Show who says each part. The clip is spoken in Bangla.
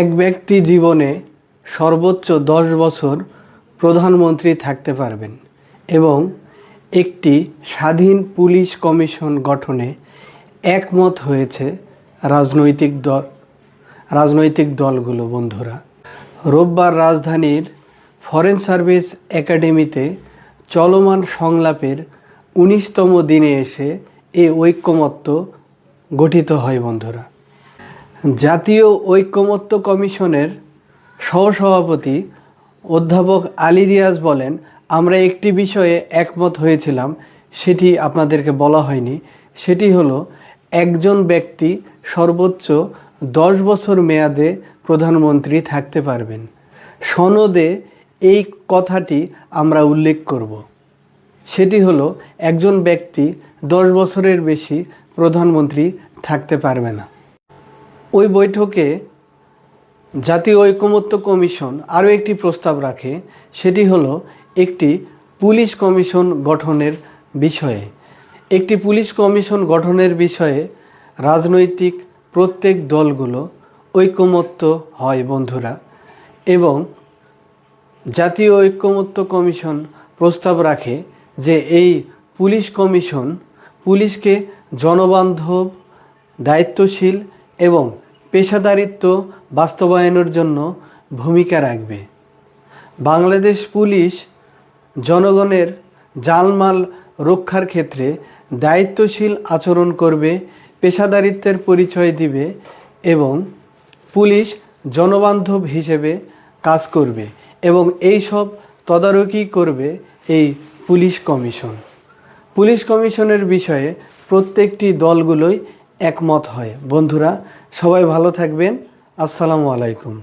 Speaker 1: এক ব্যক্তি জীবনে সর্বোচ্চ দশ বছর প্রধানমন্ত্রী থাকতে পারবেন এবং একটি স্বাধীন পুলিশ কমিশন গঠনে একমত হয়েছে রাজনৈতিক দল, রাজনৈতিক দলগুলো, বন্ধুরা। রোববার রাজধানীর ফরেন সার্ভিস একাডেমিতে চলমান সংলাপের উনিশতম দিনে এসে এ ঐক্যমত্য গঠিত হয়, বন্ধুরা। জাতীয় ঐক্যমত্য কমিশনের সহসভাপতি অধ্যাপক আলী রিয়াজ বলেন, আমরা একটি বিষয়ে একমত হয়েছিলাম, সেটি আপনাদেরকে বলা হয়নি। সেটি হলো, একজন ব্যক্তি সর্বোচ্চ দশ বছর মেয়াদে প্রধানমন্ত্রী থাকতে পারবেন। সনদে এই কথাটি আমরা উল্লেখ করব। সেটি হলো, একজন ব্যক্তি দশ বছরের বেশি প্রধানমন্ত্রী থাকতে পারবে না। ওই বৈঠকে জাতীয় ঐকমত্য কমিশন আরও একটি প্রস্তাব রাখে, সেটি হলো একটি পুলিশ কমিশন গঠনের বিষয়ে। একটি পুলিশ কমিশন গঠনের বিষয়ে রাজনৈতিক প্রত্যেক দলগুলো ঐকমত্য হয়, বন্ধুরা। এবং জাতীয় ঐক্যমত্য কমিশন প্রস্তাব রাখে যে এই পুলিশ কমিশন পুলিশকে জনবান্ধব, দায়িত্বশীল এবং পেশাদারিত্ব বাস্তবায়নের জন্য ভূমিকা রাখবে। বাংলাদেশ পুলিশ জনগণের জালমাল রক্ষার ক্ষেত্রে দায়িত্বশীল আচরণ করবে, পেশাদারিত্বের পরিচয় দিবে এবং পুলিশ জনবান্ধব হিসেবে কাজ করবে এবং এই সব তদারকি করবে এই পুলিশ কমিশন। পুলিশ কমিশনের বিষয়ে প্রত্যেকটি দলগুলোই একমত হয়। বন্ধুরা সবাই ভালো থাকবেন। আসসালামু আলাইকুম।